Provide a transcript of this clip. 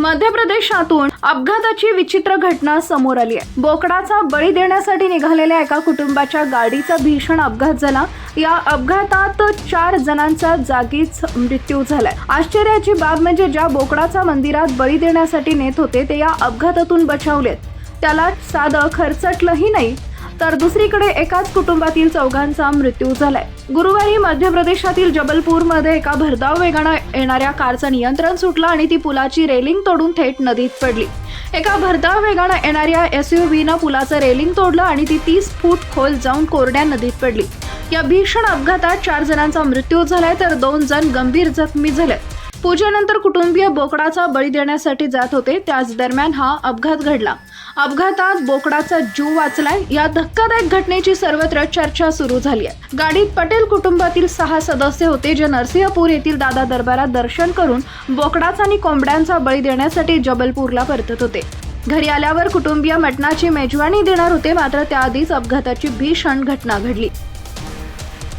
मध्य प्रदेशातून अपघाताची विचित्र घटना समोर आली आहे. बोकडाचा बळी देण्यासाठी निघालेल्या एका कुटुंबाच्या गाडीचा भीषण अपघात झाला. या अपघातात चार जणांचा जागीच मृत्यू झालाय. आश्चर्याची बाब म्हणजे ज्या बोकडाचा मंदिरात बळी देण्यासाठी नेत होते ते या अपघातातून बचावलेत. त्याला साधं खर्चटलंही नाही तर दुसरीकडे एकाच कुटुंबातील चौघांचा मृत्यू झालाय. गुरुवारी मध्य प्रदेशातील जबलपूरमध्ये एका भरधाव वेगानं येणाऱ्या कारचं नियंत्रण सुटलं आणि ती पुलाची रेलिंग तोडून थेट नदीत पडली. एका भरधाव वेगानं येणाऱ्या एस यू व्हीनं पुलाचं रेलिंग तोडलं आणि ती तीस फूट खोल जाऊन कोरड्या नदीत पडली. या भीषण अपघातात चार जणांचा मृत्यू झालाय तर दोन जण गंभीर जखमी झाले पूजेनंतर कुटुंबीय बोकडाचा बळी देण्यासाठी जात होते त्याच दरम्यान हा अपघात घडला. अपघातात बोकडाचा जीव वाचलाय. या धक्कादायक घटनेची सर्वत्र चर्चा सुरू झाली आहे. गाडीत पटेल कुटुंबातील सहा सदस्य होते जे नरसिंहपूर येथील दादा दरबारात दर्शन करून बोकडाचा आणि कोंबड्यांचा बळी देण्यासाठी जबलपूरला परतत होते. घरी आल्यावर कुटुंबीय मटणाची मेजवानी देणार होते मात्र त्याआधीच अपघाताची भीषण घटना घडली.